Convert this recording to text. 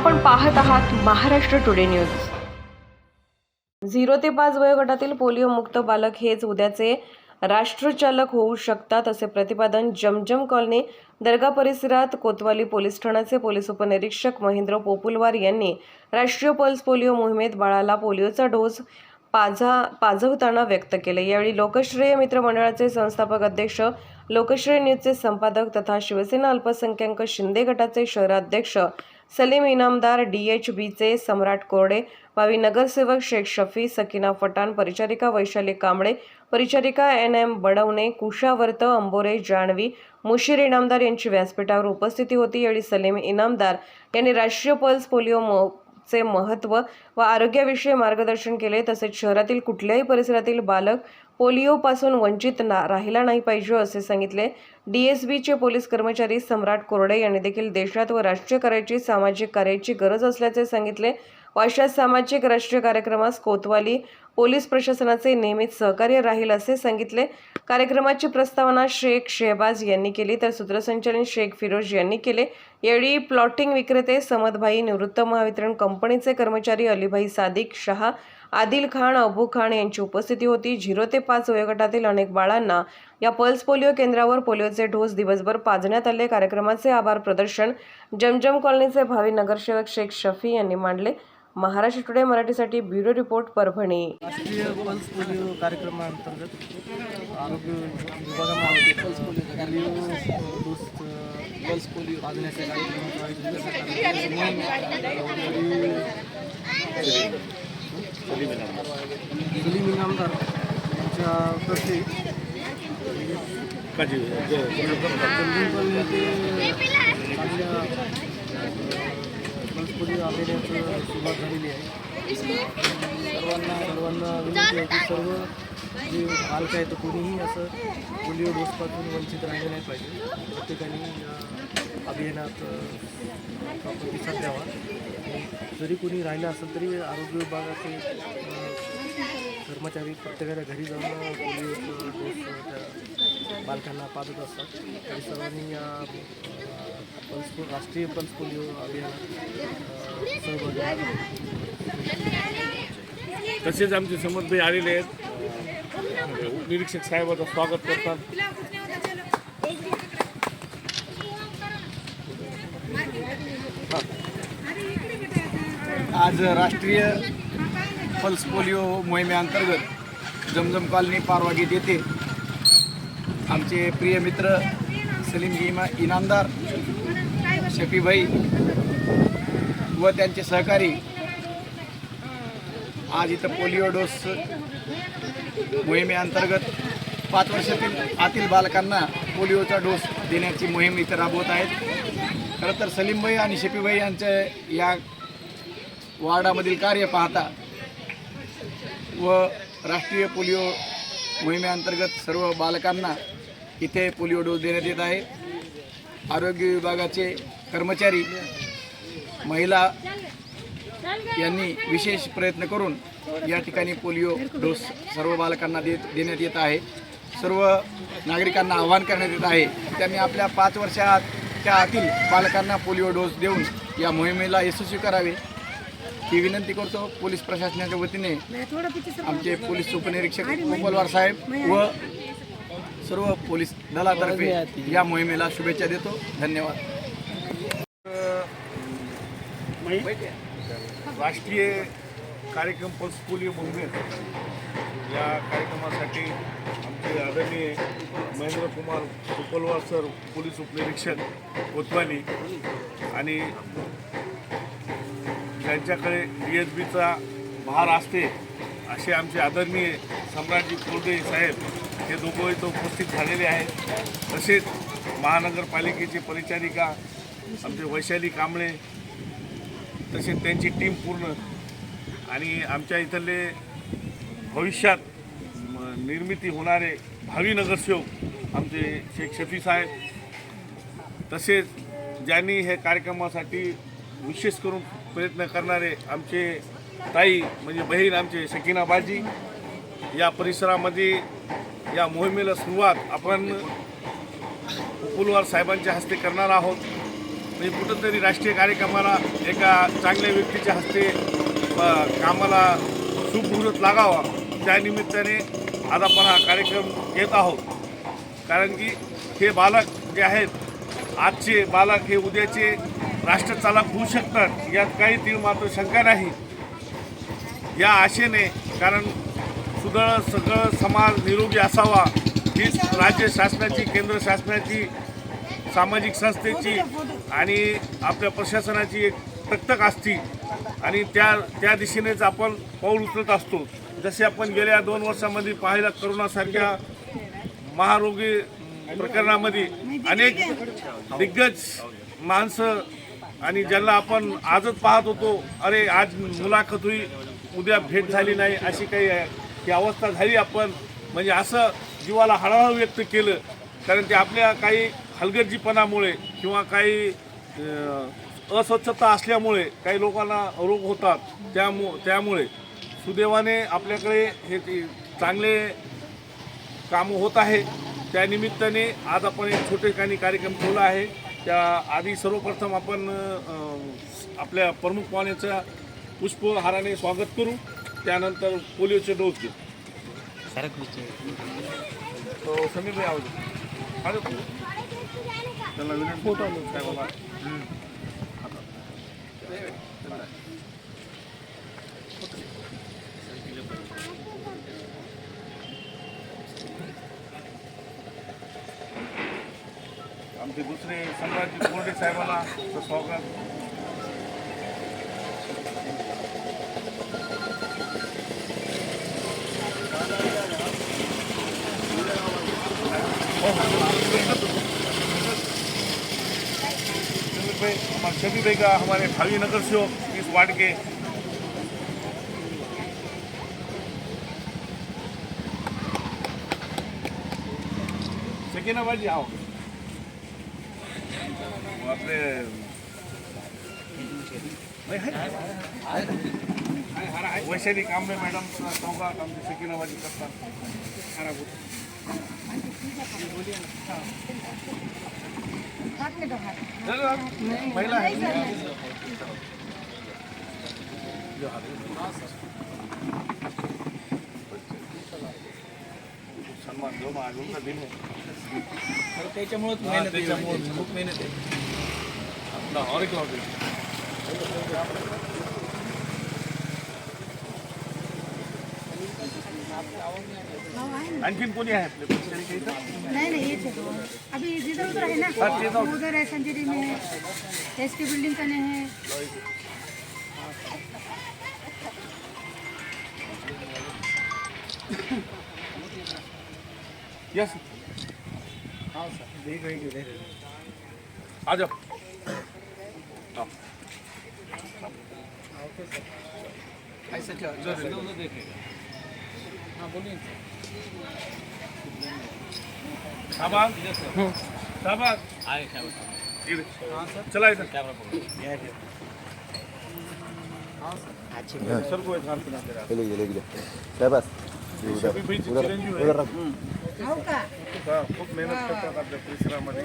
आपण पाहत आहात महाराष्ट्र टुडे न्यूज झिरो ते पाच वयोगटातील पोलिओ मुक्त बालक हेच उद्याचे राष्ट्रचालक होऊ शकतात असे प्रतिपादन जमजम कॉलनी दर्गा परिसरात कोतवाली पोलीस ठाण्याचे पोलीस उपनिरीक्षक महेंद्र पोपुलवार यांनी राष्ट्रीय पल्स पोलिओ मोहिमेत बाळाला पोलिओचा डोस पाझा पाझवताना व्यक्त केले. यावेळी लोकश्रेय मित्र मंडळाचे संस्थापक अध्यक्ष लोकश्रेय न्यूजचे संपादक तथा शिवसेना अल्पसंख्याक शिंदे गटाचे शहराध्यक्ष सलीम इनामदार डी एच बीचे सम्राट कोरडे भावी नगरसेवक शेख शफी सकीना फटाण परिचारिका वैशाली कांबळे परिचारिका एन एम बडवणे कुशावर्त अंबोरे जानवी मुशीर इनामदार यांची व्यासपीठावर उपस्थिती होती. यावेळी सलीम इनामदार यांनी राष्ट्रीय पल्स पोलिओ मो चे महत्त्व व आरोग्याविषयी मार्गदर्शन केले. तसेच शहरातील कुठल्याही परिसरातील बालक पोलिओपासून वंचित ना राहिला नाही पाहिजे असे सांगितले. डी एस बीचे पोलीस कर्मचारी सम्राट कोरडे यांनी देखील देशात व राष्ट्रीय कार्याची सामाजिक कार्याची गरज असल्याचे सांगितले. व अशा सामाजिक राष्ट्रीय कार्यक्रमास कोतवाली पोलीस प्रशासनाचे नेहमीच सहकार्य राहील असे सांगितले. कार्यक्रमाची प्रस्तावना शेख शेहबाज यांनी केली तर सूत्रसंचालन शेख फिरोज यांनी केले. यावेळी प्लॉटिंग विक्रेते समदभाई निवृत्त महावितरण कंपनीचे कर्मचारी अलीभाई सादिक शहा आदिल खान अबू खान यांची उपस्थिती होती. झिरो ते पाच वयोगटातील अनेक बाळांना या पल्स पोलिओ केंद्रावर पोलिओचे डोस दिवसभर पाजण्यात आले. कार्यक्रमाचे आभार प्रदर्शन जमजम कॉलनीचे भावी नगरसेवक शेख शफी यांनी मांडले. महाराष्ट्र टुडे मराठीसाठी ब्युरो रिपोर्ट परभणी राष्ट्रीय पल्स पोलिओ कार्यक्रमाअंतर्गत आरोग्य विभागामार्फत pulse polio polio dose pulse polio पाजण्याच्या कार्यक्रमाचं आयोजन करण्यात आलं आहे. सलीम इनामदार ते चांगल्या पल्स आलेल्याच सुरुवात झालेली आहे. सर्वांना सर्वांना विनंती आहे की सर्व जे आहे आहेत कोणीही असं पोलिओ डोसपासून वंचित राहिले नाही पाहिजे. प्रत्येकाने या अभियानात प्रतिसाद द्यावा. जरी कोणी राहिलं असेल तरी आरोग्य विभागाचे कर्मचारी प्रत्येकाच्या घरी जाऊन डोस त्या बालकांना पाजत असतात. तरी सर्वांनी या पल्स पो- राष्ट्रीय पल्स पोलिओ अभियानात अ, सहभागी व्हावे. तसेच आमचे समजभाई आलेले आहेत. निरीक्षक साहेबाचं स्वागत करतात. आज राष्ट्रीय पल्स पोलिओ मोहिमेअंतर्गत जमजम कॉलनी परवानगी देते आमचे प्रिय मित्र सलीम इमा इनामदार शफीभाई व त्यांचे सहकारी आज इथं पोलिओ डोस मोहिमेअंतर्गत पाच वर्षातील आतील बालकांना पोलिओचा डोस देण्याची मोहीम इथं राबवत आहेत. खरं तर सलीमभाई आणि शफीभाई यांचे या वार्डामधील कार्य पाहता व राष्ट्रीय पोलिओ मोहिमेअंतर्गत सर्व बालकांना इथे पोलिओ डोस देण्यात येत आहे. आरोग्य विभागाचे कर्मचारी महिला यांनी विशेष प्रयत्न करून या ठिकाणी पोलिओ डोस सर्व बालकांना देत देण्यात येत आहे. सर्व नागरिकांना आवाहन करण्यात येत आहे. त्यांनी आपल्या पाच वर्षाच्या आतील बालकांना पोलिओ डोस देऊन या मोहिमेला यशस्वी करावे. ही विनंती करतो पोलीस प्रशासनाच्या वतीने आमचे पोलीस उपनिरीक्षक गोपालवार साहेब व सर्व पोलीस दलातर्फे या मोहिमेला शुभेच्छा देतो. धन्यवाद. राष्ट्रीय कार्यक्रम पल्स पोलिओ मोहिमेत या कार्यक्रमासाठी आमचे आदरणीय महेंद्र कुमार सुपलवार सर पोलीस उपनिरीक्षक कोतवाली आणि ज्यांच्याकडे डी एस बीचा भार असते असे आमचे आदरणीय सम्राटजी कोरडे साहेब हे दोघं इथं उपस्थित झालेले आहेत. तसेच महानगरपालिकेचे परिचारिका आमचे वैशाली कांबळे तसेच त्यांची टीम पूर्ण आणि आमच्या इथले भविष्यात निर्मिती होणारे भावी नगरसेवक आमचे शेख शफी साहेब तसेच ज्यांनी हे कार्यक्रमासाठी विशेष करून प्रयत्न करणारे आमचे ताई म्हणजे बहीण आमचे शकीना बाजी या परिसरामध्ये या मोहिमेला सुरुवात आपण पुलवार साहेबांच्या हस्ते करणार आहोत. म्हणजे कुठंतरी राष्ट्रीय कार्यक्रमाला एका चांगल्या व्यक्तीच्या हस्ते कामाला शुभ लागावा. त्यानिमित्ताने आज आपण हा कार्यक्रम घेत आहोत. कारण की हे बालक जे आहेत आजचे बालक हे उद्याचे राष्ट्रचालक होऊ शकतात यात काही तीळ मात्र शंका नाही. या आशेने कारण सुदळ सगळं समाज निरोगी असावा हीच राज्य शासनाची केंद्र शासनाची सामाजिक संस्थेची आणि आपल्या प्रशासनाची एक तकतक असती आणि त्या त्या दिशेनेच आपण पाऊल उचलत असतो. जसे आपण गेल्या दोन वर्षामध्ये पाहिला करोनासारख्या महारोगी प्रकरणामध्ये अनेक दिग्गज माणसं आणि ज्यांना आपण आजच पाहत होतो अरे आज मुलाखत होई उद्या भेट झाली नाही अशी काही ही अवस्था झाली आपण. म्हणजे असं जीवाला हळहळ व्यक्त केलं. कारण ते आपल्या काही हलगर्जीपणामुळे किंवा काही अस्वच्छता असल्यामुळे काही लोकांना रोग होतात. त्यामु त्यामुळे सुदैवाने आपल्याकडे हे ते चांगले कामं होत आहे. त्यानिमित्ताने आज आपण एक छोटे काही कार्यक्रम ठेवला आहे. त्या आधी सर्वप्रथम आपण आपल्या प्रमुख पाहुण्याच्या पुष्पहाराने स्वागत करू. त्यानंतर पोलिओचे डोस तो समीर भाई आवाज त्यांना विनंती फोटो काय बाबा आमचे दुसरे सम्राटजी कोरडे साहेबांना चं स्वागत. भाई हमारे शफी भाई का हमारे भावी नगर सेवक इस वार्ड के। सकीना जी आओ। वो आपले नाही, आहे. वैशाली कांबळे मॅडम चौका आमची सकीना बाजी करतात. चलो, महिला आहे सन्मान अजून का दिन आहे. तर त्याच्यामुळेच मेहनत. खूप मेहनत आहे. एक लावतो आणखीन कोणी आहे? नहीं नहीं ये चलो अभी जिधर उधर है ना? हाँ, जिधर उधर। उधर है संजरी में है। एस की बिल्डिंग कने है यस। हाँ सर। देख रही देख रही आ जाओ. ऐसा क्या हाँ बोलिए शाबाश शाबाश इधर. चला इधर सर को आहे. हो का हा, खूप मेहनत करतात आपल्या परिसरामध्ये